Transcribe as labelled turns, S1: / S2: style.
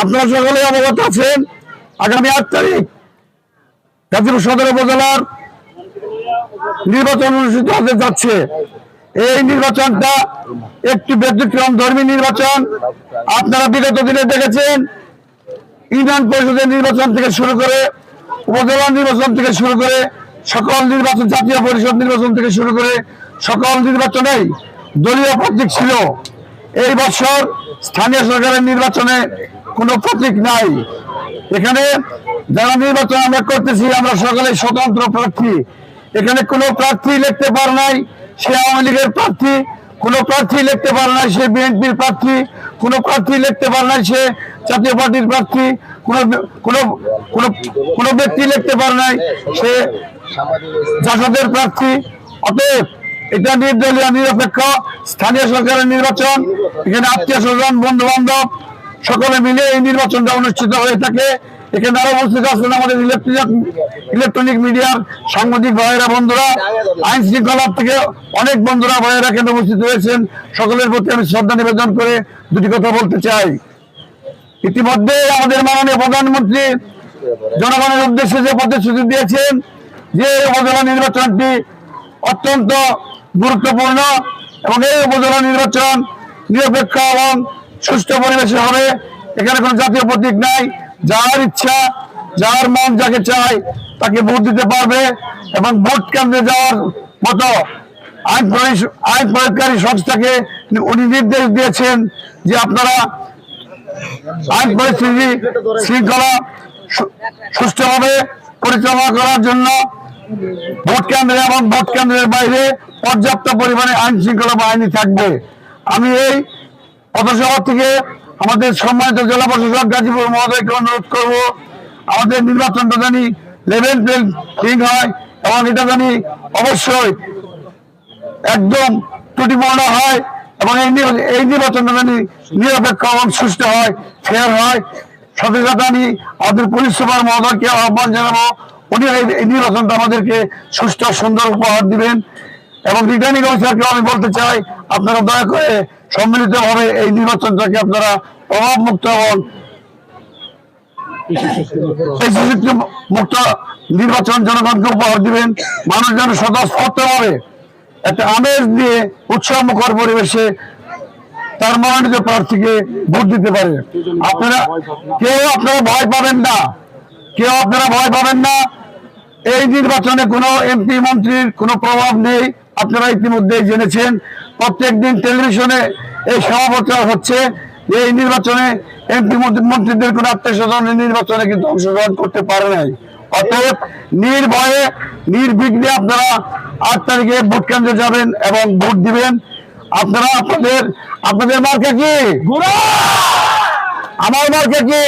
S1: আপনারা সকলে অবগত আছেন, আগামী আট তারিখ গাজীপুর সদর উপজেলার নির্বাচন অনুষ্ঠিত হতে যাচ্ছে। এই নির্বাচনটা একটি ব্যতিক্রম ধর্মী নির্বাচন। আপনারা বিগত দিনে দেখেছেন, ইউনিয়ন পরিষদের নির্বাচন থেকে শুরু করে উপজেলা নির্বাচন থেকে শুরু করে সকল নির্বাচন, জাতীয় পরিষদ নির্বাচন থেকে শুরু করে সকল নির্বাচনেই দলীয় প্রতীক ছিল। এই বছর স্থানীয় সরকারের নির্বাচনে কোনো প্রতীক নাই। এখানে যারা নির্বাচন আমরা করতেছি, আমরা সকলে স্বতন্ত্র প্রার্থী। এখানে কোনো প্রার্থী লিখতে পারে নাই, সে আওয়ামী লীগের প্রার্থী। কোনো প্রার্থী লিখতে পারে নাই, সে বিএনপির প্রার্থী। কোনো প্রার্থী লিখতে পারে নাই, সে জাতীয় পার্টির প্রার্থী। কোনো কোনো কোনো কোনো ব্যক্তি লিখতে পারে নাই, সে জাসদের প্রার্থী। অতএব এটা নির্দলীয়, নিরপেক্ষ স্থানীয় সরকারের নির্বাচন। এখানে আত্মীয় স্বজন বন্ধু বান্ধব সকলে মিলে এই নির্বাচনটা অনুষ্ঠিত হয়ে থাকে। এখানে আরও উপস্থিত আছেন আমাদের ইলেকট্রনিক ইলেকট্রনিক মিডিয়ার সাংবাদিক ভাইয়েরা, বন্ধুরা। আইন শৃঙ্খলার থেকে অনেক বন্ধুরা, ভাইয়েরা এখানে উপস্থিত হয়েছেন। সকলের প্রতি আমি শ্রদ্ধা নিবেদন করে দুটি কথা বলতে চাই। ইতিমধ্যে আমাদের মাননীয় প্রধানমন্ত্রী জনগণের উদ্দেশ্যে যে প্রতিশ্রুতি দিয়েছেন, যে উপজেলা নির্বাচনটি অত্যন্ত গুরুত্বপূর্ণ এবং এই উপজেলা নির্বাচন নিরপেক্ষ এবং সুষ্ঠু পরিবেশে হবে। এখানে কোনো জাতীয় প্রতীক নাই। যার ইচ্ছা, যার মন যাকে চায়, তাকে ভোট দিতে পারবে এবং ভোট কেন্দ্রে যাওয়ার মতো আইন আইন প্রয়োগকারী সংস্থাকে উনি নির্দেশ দিয়েছেন যে আপনারা আইন পরিস্থিতি শৃঙ্খলা সুষ্ঠুভাবে পরিচালনা করার জন্য ভোট কেন্দ্রে এবং ভোট কেন্দ্রের বাইরে পর্যাপ্ত পরিমাণে আইন শৃঙ্খলা বাহিনী থাকবে। আমি এই পথসভা থেকে আমাদের সম্মানিত জেলা প্রশাসক গাজীপুর মহোদয়কে অনুরোধ করব, আমাদের নির্বাচনটা জানি লেভেল প্লেইং হয় এবং এটা জানি অবশ্যই একদম ত্রুটিপূর্ণ হয় এবং এই এই নির্বাচনটা জানি নিরপেক্ষ এবং সুষ্ঠু হয় ফেয়ার হয়। সাথে আমি আমাদের পুলিশ সুপার মহোদয়কে আহ্বান জানাব, উনি এই- নির্বাচনটা আমাদেরকে সুষ্ঠু সুন্দর উপহার দিবেন। এবং রিটার্নিং অফিসারকে আমি বলতে চাই, আপনারা দয়া করে সম্মিলিতভাবে এই নির্বাচনটাকে আপনারা প্রভাবমুক্ত পেশিযুক্ত মুক্ত নির্বাচন জনগণকে উপহার দিবেন। মানুষ যেন স্বতঃস্ফূর্তভাবে একটা আমেজ দিয়ে উৎসব মুখর পরিবেশে তার মনোনীত প্রার্থীকে ভোট দিতে পারে। আপনারা, কেউ আপনারা ভয় পাবেন না। কেউ আপনারা ভয় পাবেন না। এই নির্বাচনে কোনো এমপি, মন্ত্রীর কোনো প্রভাব নেই। আপনারা ইতিমধ্যে জেনেছেন প্রত্যেক দিন টেলিভিশনে এই সমাপ্রচার হচ্ছে যে এই নির্বাচনে এমপি মন্ত্রীদের কোনো আত্মীয় স্বজন এই নির্বাচনে কিন্তু অংশগ্রহণ করতে পারে নাই। অতএব নির্ভয়ে নির্বিঘ্নে আপনারা আট তারিখে ভোট কেন্দ্রে যাবেন এবং ভোট দিবেন। আপনারা আপনাদের আপনাদের মার্কে কি? আমার মার্কে কি?